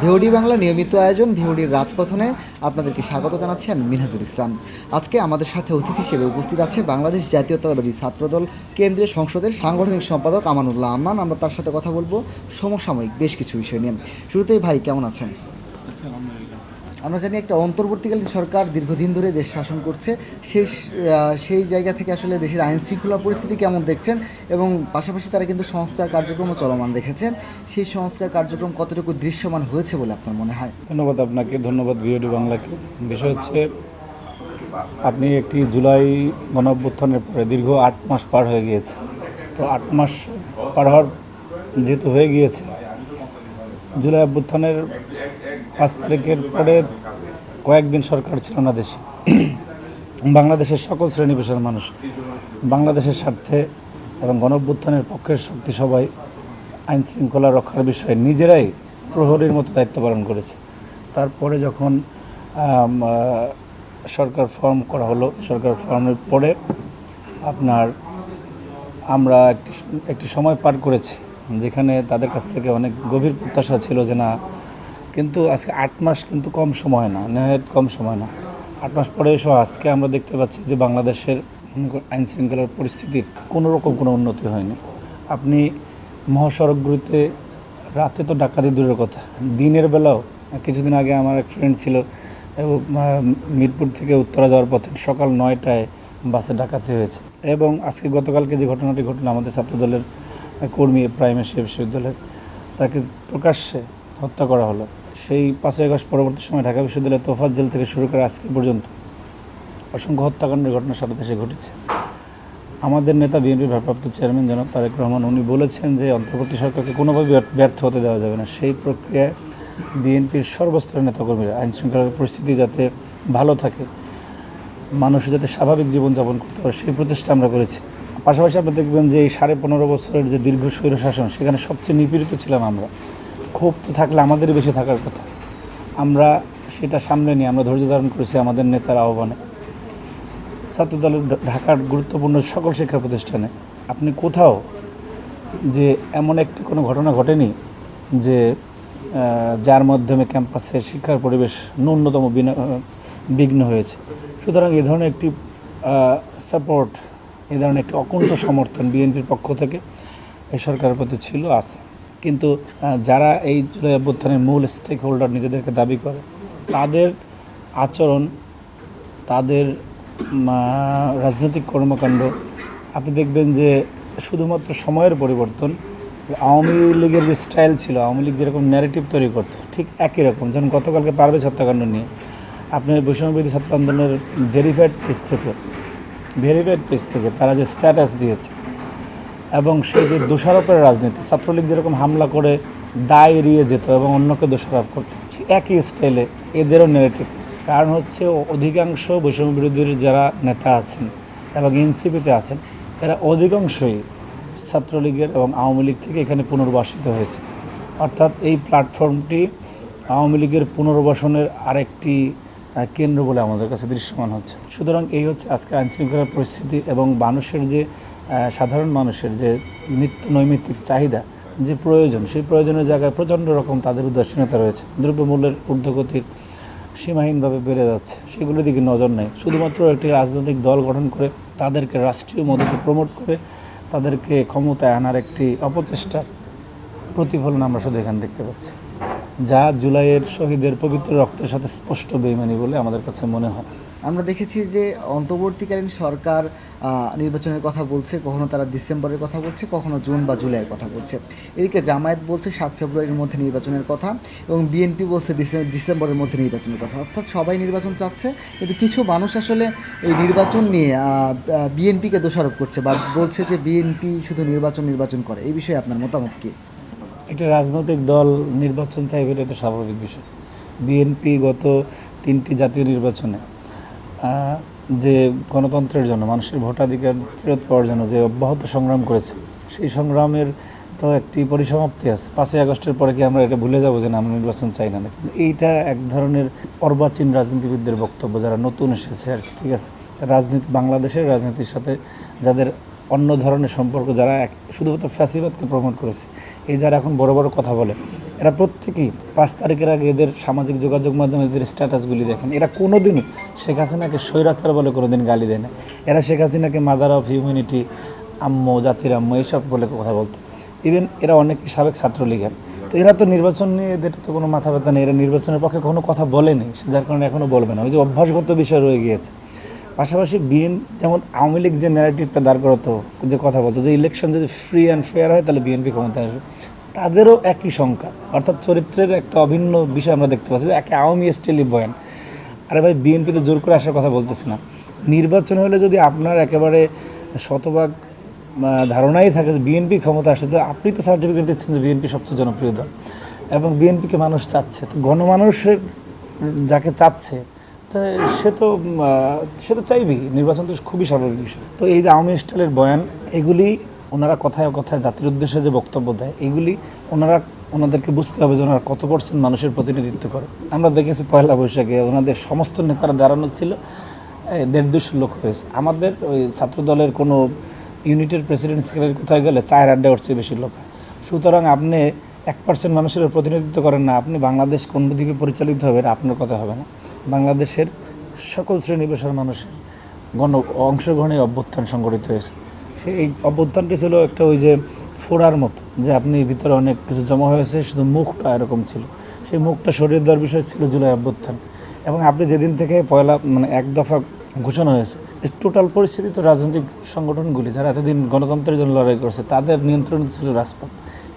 VOD Bangla নিয়মিত আয়োজন, ভিওডির রাজপথনে আপনাদেরকে স্বাগত জানাচ্ছি আমি মিনহাজুল ইসলাম। আজকে আমাদের সাথে অতিথি হিসেবে উপস্থিত আছে বাংলাদেশ জাতীয়তাবাদী ছাত্রদল কেন্দ্রীয় সংসদের সাংগঠনিক সম্পাদক আমানুল্লাহ আমান আমরা তার সাথে কথা বলব সমসাময়িক বেশ কিছু বিষয় নিয়ে। শুরুতেই ভাই, কেমন আছেন? আমরা জানি একটা অন্তর্বর্তীকালীন সরকার দীর্ঘদিন ধরে দেশ শাসন করছে। সেই সেই জায়গা থেকে আসলে দেশের আইন শৃঙ্খলা পরিস্থিতি কেমন দেখছেন এবং পাশাপাশি তারা কিন্তু সংস্কার কার্যক্রমও চলমান রেখেছে সেই সংস্কার কার্যক্রম কতটুকু দৃশ্যমান হয়েছে বলে আপনার মনে হয়? ধন্যবাদ আপনাকে, ধন্যবাদ ভিওডি বাংলাকে। বিষয় হচ্ছে, আপনি একটি জুলাই গণঅভ্যুত্থানের পরে দীর্ঘ আট মাস পার হয়ে গিয়েছে। তো আট মাস পার হওয়ার যেহেতু হয়ে গিয়েছে জুলাই অভ্যুত্থানের পাঁচ তারিখের পরে কয়েকদিন সরকার ছিল না দেশে। বাংলাদেশের সকল শ্রেণি পেশার মানুষ বাংলাদেশের স্বার্থে এবং গণঅভ্যুত্থানের পক্ষের শক্তি সবাই আইন শৃঙ্খলা রক্ষার বিষয়ে নিজেরাই প্রহরীর মতো দায়িত্ব পালন করেছে। তারপরে যখন সরকার ফর্ম করা হলো, সরকার ফর্মের পরে আপনার আমরা একটি একটি সময় পার করেছি। যেখানে তাদের কাছ থেকে অনেক গভীর প্রত্যাশা ছিল যে না, কিন্তু আজকে আট মাস কিন্তু কম সময় না, নেহায়ত কম সময় না। আট মাস পরে এসে, আজকে আমরা দেখতে পাচ্ছি যে বাংলাদেশের আইন শৃঙ্খলার পরিস্থিতির কোনো রকম কোনো উন্নতি হয়নি। আপনি মহাসড়কগুলিতে, রাতে তো ডাকাতি দূরের কথা, দিনের বেলাও, কিছুদিন আগে আমার এক ফ্রেন্ড ছিল মিরপুর থেকে উত্তরা যাওয়ার পথে সকাল নয়টায় বাসে ডাকাতি হয়েছে। এবং আজকে গতকালকে যে ঘটনাটি ঘটলো, আমাদের ছাত্রদলের কর্মী প্রাইম এশিয়া বিশ্ববিদ্যালয়ের তাকে প্রকাশ্যে হত্যা করা হলো। সেই পাঁচই আগস্ট পরবর্তী সময় ঢাকা বিশ্ববিদ্যালয়ের তোফাত জেল থেকে শুরু করে আজকে পর্যন্ত অসংখ্য হত্যাকাণ্ডের ঘটনা সারা দেশে ঘটেছে। আমাদের নেতা বিএনপির ভারপ্রাপ্ত চেয়ারম্যান জনাব তারেক রহমান, উনি বলেছেন যে অন্তর্বর্তী সরকারকে কোনোভাবে ব্যর্থ- ব্যর্থ হতে দেওয়া যাবে না। সেই প্রক্রিয়ায় বিএনপির সর্বস্তরের নেতাকর্মীরা আইন শৃঙ্খলার পরিস্থিতি যাতে ভালো থাকে, মানুষ যাতে স্বাভাবিক জীবনযাপন করতে পারে, সেই প্রচেষ্টা আমরা করেছি। পাশাপাশি আপনি দেখবেন যে এই সাড়ে পনেরো বছরের যে দীর্ঘ স্বৈর শাসন, সেখানে সবচেয়ে নিপীড়িত ছিলাম আমরা। ক্ষোভ তো থাকলে আমাদেরই বেশি থাকার কথা। আমরা সেটা সামনে নিয়ে আমরা ধৈর্য ধারণ করেছি আমাদের নেতার আহ্বানে। ছাত্রদলের ঢাকার গুরুত্বপূর্ণ সকল শিক্ষা প্রতিষ্ঠানে। আপনি কোথাও যে এমন একটি কোনো ঘটনা ঘটেনি যে যার মাধ্যমে ক্যাম্পাসের শিক্ষার পরিবেশ ন্যূনতম বিঘ্ন হয়েছে? সুতরাং এ ধরনের একটি সাপোর্ট এ ধরনের একটি অকুণ্ঠ সমর্থন বিএনপির পক্ষ থেকে সরকারের প্রতি ছিল, আছে। কিন্তু যারা এই জুলাই অভ্যুত্থানের মূল স্টেক হোল্ডার নিজেদেরকে দাবি করে, তাদের আচরণ, তাদের রাজনৈতিক কর্মকাণ্ড, আপনি দেখবেন যে শুধুমাত্র সময়ের পরিবর্তন, আওয়ামী লীগের যে স্টাইল ছিল, আওয়ামী লীগ যেরকম ন্যারেটিভ তৈরি করতো, ঠিক একই রকম। যেমন গতকালকে পারবে হত্যাকাণ্ড নিয়ে, আপনার বৈষম্যবিরোধী ছাত্র আন্দোলনের ভেরিফাইড পেজ থেকে ভেরিফাইড পেজ থেকে তারা যে স্ট্যাটাস দিয়েছে এবং সেই যে দোষারোপের রাজনীতি, ছাত্রলীগ যেরকম হামলা করে দায় এড়িয়ে যেত এবং অন্যকে দোষারোপ করতো একই স্টাইলে এদেরও নেগেটিভ কারণ হচ্ছে অধিকাংশ বৈষম্য বিরোধীর যারা নেতা আছেন এবং এনসিপিতে আছেন, এরা অধিকাংশই ছাত্রলীগের এবং আওয়ামী লীগ থেকে এখানে পুনর্বাসিত হয়েছে। অর্থাৎ এই প্ল্যাটফর্মটি আওয়ামী লীগের পুনর্বাসনের আরেকটি কেন্দ্র বলে আমাদের কাছে দৃশ্যমান হচ্ছে। সুতরাং এই হচ্ছে আজকে আইনশৃঙ্খলার পরিস্থিতি এবং মানুষের যে সাধারণ মানুষের যে নিত্য নৈমিত্তিক চাহিদা, যে প্রয়োজন, সেই প্রয়োজনের জায়গায় প্রচণ্ড রকম তাদের উদাসীনতা রয়েছে। দ্রব্যমূল্যের ঊর্ধ্বগতির সীমাহীনভাবে বেড়ে যাচ্ছে। সেগুলোর দিকে নজর নেই। শুধুমাত্র একটি রাজনৈতিক দল গঠন করে তাদেরকে রাষ্ট্রীয় মদতে প্রমোট করে তাদেরকে ক্ষমতায় আনার একটি অপচেষ্টা প্রতিফলন আমরা শুধু এখানে দেখতে পাচ্ছি। যা জুলাইয়ের শহীদের পবিত্র রক্তের সাথে স্পষ্ট বেইমানি বলে আমাদের কাছে মনে হয়। আমরা দেখেছি যে অন্তর্বর্তীকালীন সরকার নির্বাচনের কথা বলছে, কখনো তারা ডিসেম্বরের কথা বলছে, কখনো জুন বা জুলাইয়ের কথা বলছে। এদিকে জামায়াত বলছে সাত ফেব্রুয়ারির মধ্যে নির্বাচনের কথা এবং বিএনপি বলছে ডিসে- ডিসেম্বরের মধ্যে নির্বাচনের কথা। অর্থাৎ সবাই নির্বাচন চাচ্ছে, কিন্তু কিছু মানুষ আসলে এই নির্বাচন নিয়ে বিএনপিকে দোষারোপ করছে বা বলছে যে বিএনপি শুধু নির্বাচন নির্বাচন করে। এই বিষয়ে আপনার মতামত কি? একটা রাজনৈতিক দল নির্বাচন চাইবে, এটা স্বাভাবিক বিষয়। বিএনপি গত তিনটি জাতীয় নির্বাচনে যে গণতন্ত্রের জন্য, মানুষের ভোটাধিকার ফেরত পাওয়ার জন্য যে অব্যাহত সংগ্রাম করেছে, সেই সংগ্রামের তো একটি পরিসমাপ্তি আছে। পাঁচই আগস্টের পরে কি আমরা এটা ভুলে যাব যে না, আমরা নির্বাচন চাই না? কিন্তু এইটা এক ধরনের অর্বাচীন রাজনীতিবিদদের বক্তব্য, যারা নতুন এসেছে আর কি, ঠিক আছে? রাজনীতি, বাংলাদেশের রাজনীতির সাথে যাদের অন্য ধরনের সম্পর্ক যারা এক- শুধুমাত্র ফ্যাসিবাদকে প্রমোট করেছে। এই যারা এখন বড় বড় কথা বলে, এরা প্রত্যেকেই পাঁচ তারিখের আগে এদের সামাজিক যোগাযোগ মাধ্যমে এদের স্ট্যাটাসগুলি দেখেন। এরা কোনো দিনই শেখ হাসিনাকে স্বৈরাচার বলে কোনোদিন গালি দেয় না। এরা শেখ হাসিনাকে মাদার অফ হিউম্যানিটি আম্ম, জাতির আম্ম এইসব বলে কথা বলতো। ইভেন এরা অনেক সাবেক ছাত্রলীগের। তো এরা তো নির্বাচন নিয়ে এদের তো কোনো মাথা ব্যথা নেই। এরা নির্বাচনের পক্ষে কোনো কথা বলেনি। যার কারণে এখনও বলবে না। ওই যে অভ্যাসগত বিষয় রয়ে গিয়েছে। পাশাপাশি বিএন, যেমন আওয়ামী লীগ যে ন্যারেটিভটা দাঁড় করাতো, যে কথা বলতো, যে ইলেকশন যদি ফ্রি অ্যান্ড ফেয়ার হয়, তাহলে বিএনপি ক্ষমতায় আসবে। তাদেরও একই সংখ্যা, অর্থাৎ চরিত্রের একটা অভিন্ন বিষয় আমরা দেখতে পাচ্ছি, যে একে আওয়ামী স্টাইলি বয়ান। আরে ভাই, বিএনপিতে জোর করে আসার কথা বলতেছি না। নির্বাচন হলে যদি আপনার একেবারে শতভাগ ধারণাই থাকে যে বিএনপি ক্ষমতা আসছে, তো আপনি তো সার্টিফিকেট দিচ্ছেন যে বিএনপি সবচেয়ে জনপ্রিয় দল। এবং বিএনপিকে মানুষ চাচ্ছে। তো গণমানুষের যাকে চাচ্ছে তা সে তো সে তো চাইবেই। নির্বাচন তো খুবই স্বাভাবিক বিষয়। তো এই যে আওয়ামী স্টাইলের বয়ান, এগুলি ওনারা কথায় কথায় জাতির উদ্দেশ্যে যে বক্তব্য দেয়, এগুলি ওনারা, ওনাদেরকে বুঝতে হবে যে ওনারা কত পার্সেন্ট মানুষের প্রতিনিধিত্ব করে। আমরা দেখেছি পয়লা বৈশাখে ওনাদের সমস্ত নেতারা দাঁড়ানো ছিল দেড় দুশো লোক হয়েছে। আমাদের ওই ছাত্র দলের কোনো ইউনিটের প্রেসিডেন্ট সেক্রেটারি কোথায় গেলে চায়ের আড্ডা উঠছে বেশি লোক। সুতরাং আপনি এক পার্সেন্ট মানুষের প্রতিনিধিত্ব করেন না, আপনি বাংলাদেশ কোন দিকে পরিচালিত হবে এটা আপনার কথা হবে না। বাংলাদেশের সকল শ্রেণি পেশার মানুষের গণ অংশগ্রহণে অভ্যুত্থান সংগঠিত হয়েছে। সেই এই অভ্যুত্থানটি ছিল একটা ওই যে ফোড়ার মতো, যে আপনি ভিতরে অনেক কিছু জমা হয়েছে, শুধু মুখটা এরকম ছিল। সেই মুখটা সরিয়ে দেওয়ার বিষয় ছিল জুলাই অভ্যুত্থান। এবং আপনি যেদিন থেকে পয়লা মানে এক দফা ঘোষণা হয়েছে টোটাল পরিস্থিতি তো রাজনৈতিক সংগঠনগুলি, যারা এতদিন গণতন্ত্রের জন্য লড়াই করেছে, তাদের নিয়ন্ত্রণ ছিল রাজপথ।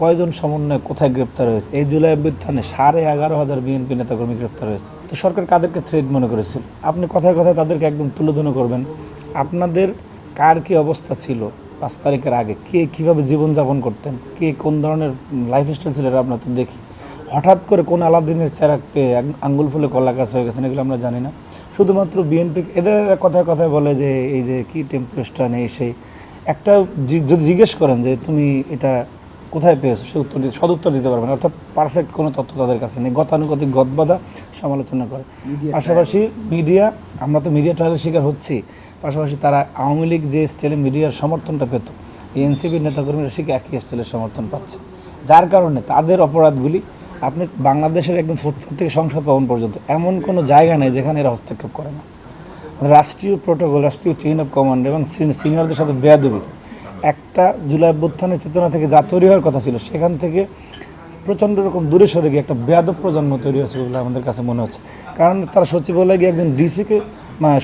কয়জন সমন্বয় কোথায় গ্রেপ্তার হয়েছে? এই জুলাই অভ্যুত্থানে সাড়ে এগারো হাজার বিএনপি নেতাকর্মী গ্রেপ্তার হয়েছে। তো সরকার কাদেরকে থ্রেড মনে করেছিল? আপনি কথায় কথায় তাদেরকে একদম তুলোধুনো করবেন। আপনাদের কার কি অবস্থা ছিল পাঁচ তারিখের আগে? কে কীভাবে জীবনযাপন করতেন? কে কোন ধরনের লাইফ স্টাইল ছিল এটা আমরা তো দেখি। হঠাৎ করে কোন আলাদিনের চেরাক পেয়ে আঙ্গুল ফুলে কলা গাছ হয়ে গেছেন এগুলো আমরা জানি না। শুধুমাত্র বিএনপি এদের কথায় কথায় বলে যে, এই যে কি টেম্পারেচারটা নেই সেই। একটা যদি জিজ্ঞেস করেন যে, তুমি এটা কোথায় পেয়েছ? সে উত্তর দিতে সদুত্তর দিতে পারবেন অর্থাৎ পারফেক্ট কোনো তথ্য তাদের কাছে নেই। গতানুগতিক গদবাদা সমালোচনা করে। পাশাপাশি মিডিয়া আমরা তো মিডিয়া ট্রায়ালের শিকার হচ্ছি। পাশাপাশি তারা আওয়ামী লীগ যে স্টাইলে মিডিয়ার সমর্থনটা পেত এই এনসিপির নেতাকর্মীরা ঠিক একই স্টাইলের সমর্থন পাচ্ছে। যার কারণে তাদের অপরাধগুলি আপনি বাংলাদেশের একদম ফুটপাত থেকে সংসদ ভবন পর্যন্ত এমন কোনো জায়গা নেই যেখানে এরা হস্তক্ষেপ করে না। রাষ্ট্রীয় প্রোটোকল রাষ্ট্রীয় চেইন অফ কমান্ড এবং সিনিয়রদের সাথে বেয়াদবি। একটা জুলাই অভ্যুত্থানের চেতনা থেকে যা তৈরি হওয়ার কথা ছিল, সেখান থেকে প্রচণ্ড রকম দূরে সরে গিয়ে একটা বেয়াদব প্রজন্ম তৈরি হয়েছে বলে আমাদের কাছে মনে হচ্ছে। কারণ তারা সচিবালয়ে গিয়ে একজন ডিসিকে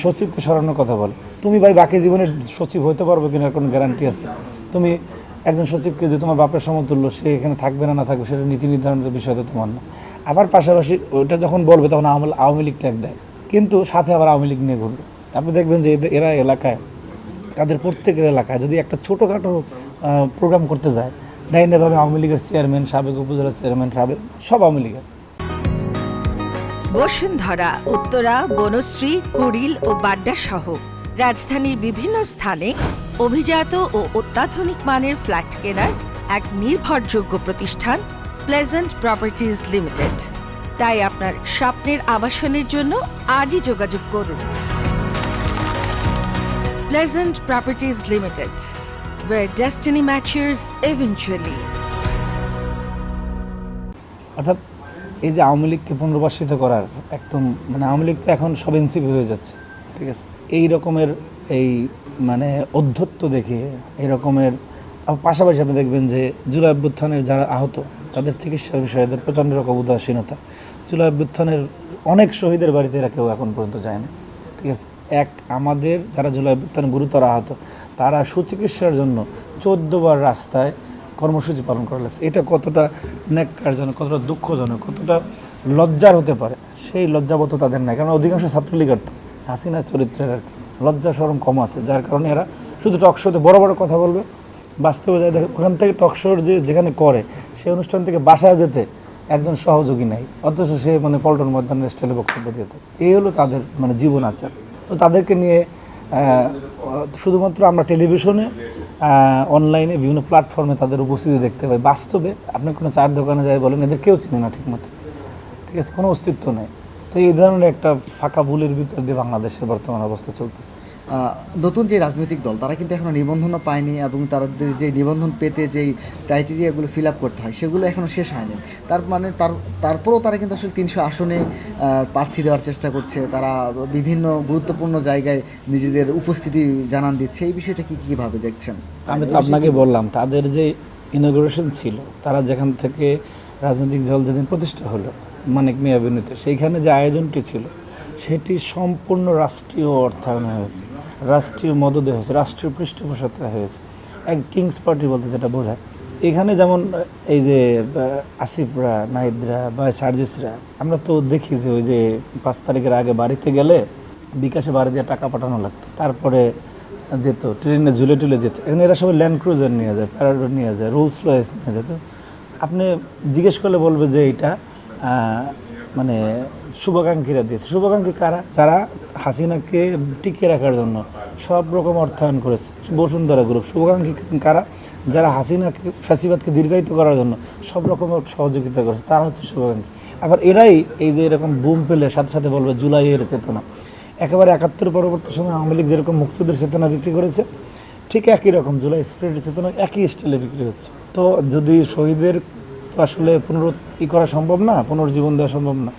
সচিবকে সরানোর কথা বলে। তুমি ভাই বাকি জীবনে সচিব হতে পারবে কিনা কোনো গ্যারান্টি আছে? তুমি একজন সচিবকে যে তোমার বাপের সমতুল্য, সে এখানে থাকবে না না থাকবে, সেটা নীতি নির্ধারণের বিষয় তো তোমার না। আবার পাশাপাশি ওইটা যখন বলবে, তখন আওয়ামী লীগ ট্যাগ দেয়। কিন্তু সাথে আবার আওয়ামী লীগ নিয়ে ঘুরবে। আপনি দেখবেন যে এরা এলাকায় তাদের প্রত্যেকের এলাকায় যদি একটা ছোটোখাটো প্রোগ্রাম করতে যায় ডাইনেভাবে আওয়ামী লীগের চেয়ারম্যান সাবেক উপজেলা চেয়ারম্যান সাবেক সব আওয়ামী লীগের। বসুন্ধরা, উত্তরা, বনশ্রী, কুড়িল ও বাড্ডা সহ রাজধানীর বিভিন্ন স্থানে অভিজাত ও অত্যাধুনিক মানের ফ্ল্যাট কেনার এক নির্ভরযোগ্য প্রতিষ্ঠান প্লেজেন্ট প্রপার্টিজ লিমিটেড তাই আপনার স্বপ্নের আবাসনের জন্য আজই যোগাযোগ করুন। Pleasant properties limited where destiny matches eventually. অর্থাৎ এই যে আওয়ামী লীগকে পুনর্বাসিত করার একদম মানে আওয়ামী লীগ তো এখন সব এনসিপি হয়ে যাচ্ছে, ঠিক আছে? এই রকমের এই মানে অধ্যত্ব দেখে, এই রকমের পাশাপাশি আপনি দেখবেন যে জুলাই অভ্যুত্থানের যারা আহত, তাদের চিকিৎসার বিষয়ে এদের প্রচণ্ড রকম উদাসীনতা। জুলাই অভ্যুত্থানের অনেক শহীদের বাড়িতে এরা কেউ এখন পর্যন্ত যায় না, ঠিক আছে? এক আমাদের যারা জুলাই অভ্যুত্থানে গুরুতর আহত, তারা সুচিকিৎসার জন্য চোদ্দ বার রাস্তায় কর্মসূচি পালন করা লাগছে। এটা কতটা ন্যাক্কারজনক, কতটা দুঃখজনক, কতটা লজ্জার হতে পারে? সেই লজ্জাবোধ তাদের নাই, কারণ অধিকাংশ ছাত্রলীগের তো। হাসিনা চরিত্রের আর কি। লজ্জা সরম কম আছে, যার কারণে এরা শুধু টক শোতে বড় বড় কথা বলবে, বাস্তবে যায় দেখে ওখান থেকে টক শোর যে যেখানে করে, সেই অনুষ্ঠান থেকে বাসায় যেতে একজন সহযোগী নাই, অথচ সে মানে পল্টন ময়দানের স্টাইলে বক্তব্য দিতে এই হলো তাদের মানে জীবন আচার। তো তাদেরকে নিয়ে শুধুমাত্র আমরা টেলিভিশনে অনলাইনে বিভিন্ন প্ল্যাটফর্মে তাদের উপস্থিতি দেখতে পাই। বাস্তবে আপনি কোনো চার দোকানে যাই বলেন, এদের কেউ চেনে না ঠিকমতো। ঠিক আছে? কোনো অস্তিত্ব নেই। তো এই ধরনের একটা ফাঁকা ভুলের ভিতর দিয়ে বাংলাদেশের বর্তমান অবস্থা চলতেছে। নতুন যে রাজনৈতিক দল, তারা কিন্তু এখনও নিবন্ধনও পায়নি এবং তাদের যে নিবন্ধন পেতে যেই ক্রাইটেরিয়াগুলো ফিল আপ করতে হয়, সেগুলো এখনও শেষ হয়নি। তার মানে তার, তারপরেও তারা কিন্তু আসলে তিনশো আসনে প্রার্থী দেওয়ার চেষ্টা করছে। তারা বিভিন্ন গুরুত্বপূর্ণ জায়গায় নিজেদের উপস্থিতি জানান দিচ্ছে। এই বিষয়টা কি কীভাবে দেখছেন? আমি তো আপনাকে বললাম, তাদের যে ইনোগ্রেশন ছিল, তারা যেখান থেকে রাজনৈতিক দল যেদিন প্রতিষ্ঠা হলো, মানিক মিয়া বিনীতে সেইখানে যে আয়োজনটি ছিল, সেটি সম্পূর্ণ রাষ্ট্রীয় অর্থায়নে হয়েছে। রাষ্ট্রীয় মদদে হয়েছে, রাষ্ট্রীয় পৃষ্ঠপোষকতা হয়েছে। এক কিংস পার্টি বলতে যেটা বোঝায়। এখানে যেমন, এই যে আসিফরা, নাহিদরা বা সার্জিসরা, আমরা তো দেখি যে ওই যে পাঁচ তারিখের আগে বাড়িতে গেলে বিকাশে বাড়ি দিয়ে টাকা পাঠানো লাগতো। তারপরে যেত, ট্রেনে ঝুলে টুলে যেত। এখানে এরা সবাই ল্যান্ড ক্রুজার নিয়ে যায় প্যারাডোর নিয়ে যায় রোলস রয়েস নিয়ে যেত আপনি জিজ্ঞেস করলে বলবে যে এটা মানে শুভাকাঙ্ক্ষীরা দিয়েছে। শুভাকাঙ্ক্ষী কারা? যারা হাসিনাকে টিকিয়ে রাখার জন্য সব রকম অর্থায়ন করেছে। বসুন্ধরা গ্রুপ শুভাকাঙ্ক্ষী কারা? যারা হাসিনাকে, ফ্যাসিবাদকে দীর্ঘায়িত করার জন্য সব রকমের সহযোগিতা করেছে, তারা হচ্ছে শুভাকাঙ্ক্ষী। আবার এরাই এই যে এরকম বুম পেলে, সাথে সাথে বলবে জুলাইয়ের চেতনা। একেবারে একাত্তর পরবর্তী সময় আওয়ামী লীগ যেরকম মুক্তিদের চেতনা বিক্রি করেছে, ঠিক একই রকম জুলাই স্পিরিটের চেতনা একই স্টাইলে বিক্রি হচ্ছে। তো যদি শহীদের তো আসলে পুনরুৎ ই করা সম্ভব না, পুনর্জীবন দেওয়া সম্ভব না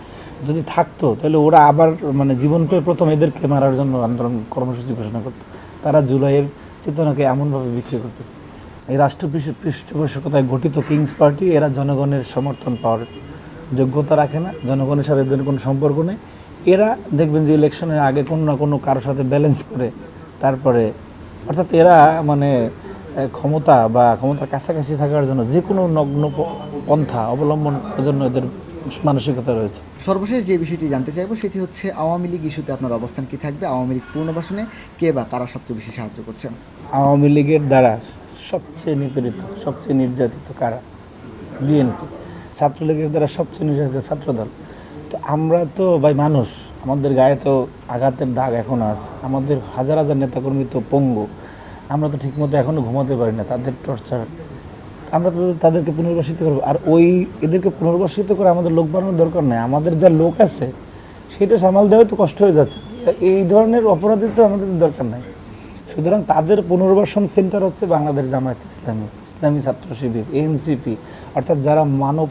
যদি থাকতো, তাহলে ওরা আবার মানে জীবন পেয়ে প্রথম এদেরকে মারার জন্য আন্দোলন, কর্মসূচি ঘোষণা করতো। তারা জুলাইয়ের চেতনাকে এমনভাবে বিক্রি করতেছে। এই রাষ্ট্র পৃষ্ঠপোষকতায় গঠিত কিংস পার্টি এরা জনগণের সমর্থন পাওয়ার যোগ্যতা রাখে না। জনগণের সাথে এদের কোনো সম্পর্ক নেই। এরা দেখবেন যে ইলেকশনের আগে কোনো না কোনো কারোর সাথে ব্যালেন্স করে, তারপরে, অর্থাৎ এরা মানে ক্ষমতা বা ক্ষমতার কাছাকাছি থাকার জন্য যে কোনো নগ্ন পন্থা অবলম্বন জন্য এদের মানসিকতা রয়েছে। সর্বশেষ যে বিষয়টি জানতে চাইব সেটি হচ্ছে আওয়ামী লীগ ইস্যুতে আপনার অবস্থান কি থাকবে? আওয়ামী লীগ পুনর্বাসনে কে বা কারা সবচেয়ে বেশি সাহায্য করছেন আওয়ামী লীগের দ্বারা সবচেয়ে নিপীড়িত সবচেয়ে নির্যাতিত কারা? বিএনপি। ছাত্রলীগের দ্বারা সবচেয়ে নির্যাতিত ছাত্রদল। তো আমরা তো ভাই মানুষ আমাদের গায়ে তো আঘাতের দাগ এখনও আছে। আমাদের হাজার হাজার নেতাকর্মী তো পঙ্গু। আমরা তো ঠিকমতো এখনও ঘুমাতে পারি না তাদের টর্চার আমরা তাদেরকে পুনর্বাসিত করব। আর ওই এদেরকে পুনর্বাসিত করে আমাদের লোক বানানোর দরকার নেই। আমাদের যা লোক আছে, সেটা সামাল দেওয়া তো কষ্ট হয়ে যাচ্ছে। এই ধরনের অপরাধী তো আমাদের দরকার নাই। সুতরাং তাদের পুনর্বাসন সেন্টার হচ্ছে বাংলাদেশ জামায়াত ইসলামী ইসলামী ছাত্র শিবির, এনসিপি, অর্থাৎ যারা মানব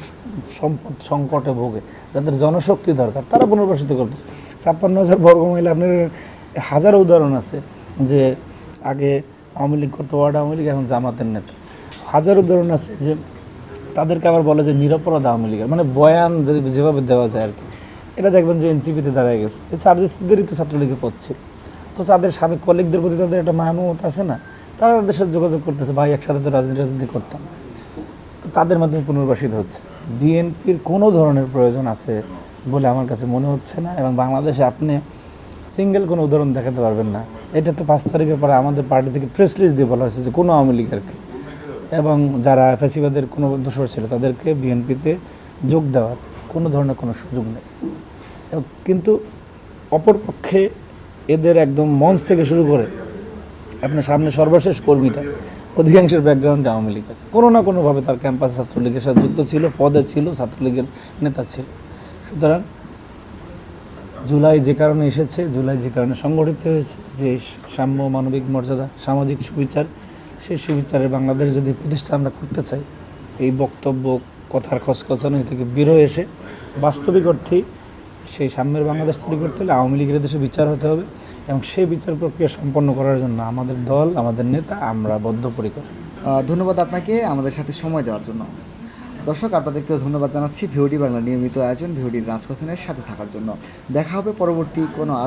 সম্পদ সংকটে ভোগে, যাদের জনশক্তি দরকার, তারা পুনর্বাসিত করতেছে। ছাপ্পান্ন হাজার বর্গ মহিলা আপনার হাজারো উদাহরণ আছে যে আগে আওয়ামী লীগ করতো, ওয়ার্ড আওয়ামী লীগ, এখন জামাতের নেতা। হাজার উদাহরণ আছে যে তাদেরকে আবার বলে যে নিরপরাধ আওয়ামী লীগের। মানে বয়ান যদি যেভাবে দেওয়া যায় আর কি। এটা দেখবেন যে এনসিপিতে দাঁড়ায় গেছে। এই চার্জেসদেরই তো ছাত্রলীগে পড়ছে তো তাদের সাবেক কলিগদের প্রতি তাদের একটা মায়ামত আছে না? তারা তাদের সাথে যোগাযোগ করতেছে, ভাই, একসাথে তো রাজনীতি রাজনীতি করতাম। তো তাদের মাধ্যমে পুনর্বাসিত হচ্ছে। বিএনপির কোনো ধরনের প্রয়োজন আছে বলে আমার কাছে মনে হচ্ছে না এবং বাংলাদেশে আপনি সিঙ্গেল কোনো উদাহরণ দেখাতে পারবেন না। এটা তো পাঁচ তারিখের পরে আমাদের পার্টি থেকে প্রেস লিস্ট দিয়ে বলা হয়েছে যে কোনো আওয়ামী লীগেরকে এবং যারা ফ্যাসিবাদের কোনো দোষর ছিল, তাদেরকে বিএনপিতে যোগ দেওয়ার কোনো ধরনের কোনো সুযোগ নেই। কিন্তু অপরপক্ষে এদের একদম মঞ্চ থেকে শুরু করে আপনার সামনে সর্বশেষ কর্মীটা অধিকাংশের ব্যাকগ্রাউন্ডে আওয়ামী লীগের কোনো না কোনোভাবে তার ক্যাম্পাসে ছাত্রলীগের সাথে যুক্ত ছিল, পদে ছিল, ছাত্রলীগের নেতা ছিল। সুতরাং জুলাই যে কারণে এসেছে, জুলাই যে কারণে সংগঠিত হয়েছে, যে সাম্য মানবিক মর্যাদা, সামাজিক সুবিচার সেই সুবিচারে বাংলাদেশ যদি প্রতিষ্ঠা আমরা করতে চাই, এই বক্তব্য, কথার খসখসানি থেকে বেরোয় এসে বাস্তবিক অর্থেই সেই সাম্যের বাংলাদেশ তৈরি করতে হলে আওয়ামী লীগের দেশে বিচার হতে হবে এবং সেই বিচার প্রক্রিয়া সম্পন্ন করার জন্য আমাদের দল, আমাদের নেতা, আমরা বদ্ধপরিকর। ধন্যবাদ আপনাকে আমাদের সাথে সময় দেওয়ার জন্য। দর্শক, আপনাদেরকেও ধন্যবাদ জানাচ্ছি ভিওডি বাংলা নিয়মিত আয়োজন ভিওডির রাজকথনের সাথে থাকার জন্য। দেখা হবে পরবর্তী কোনো আর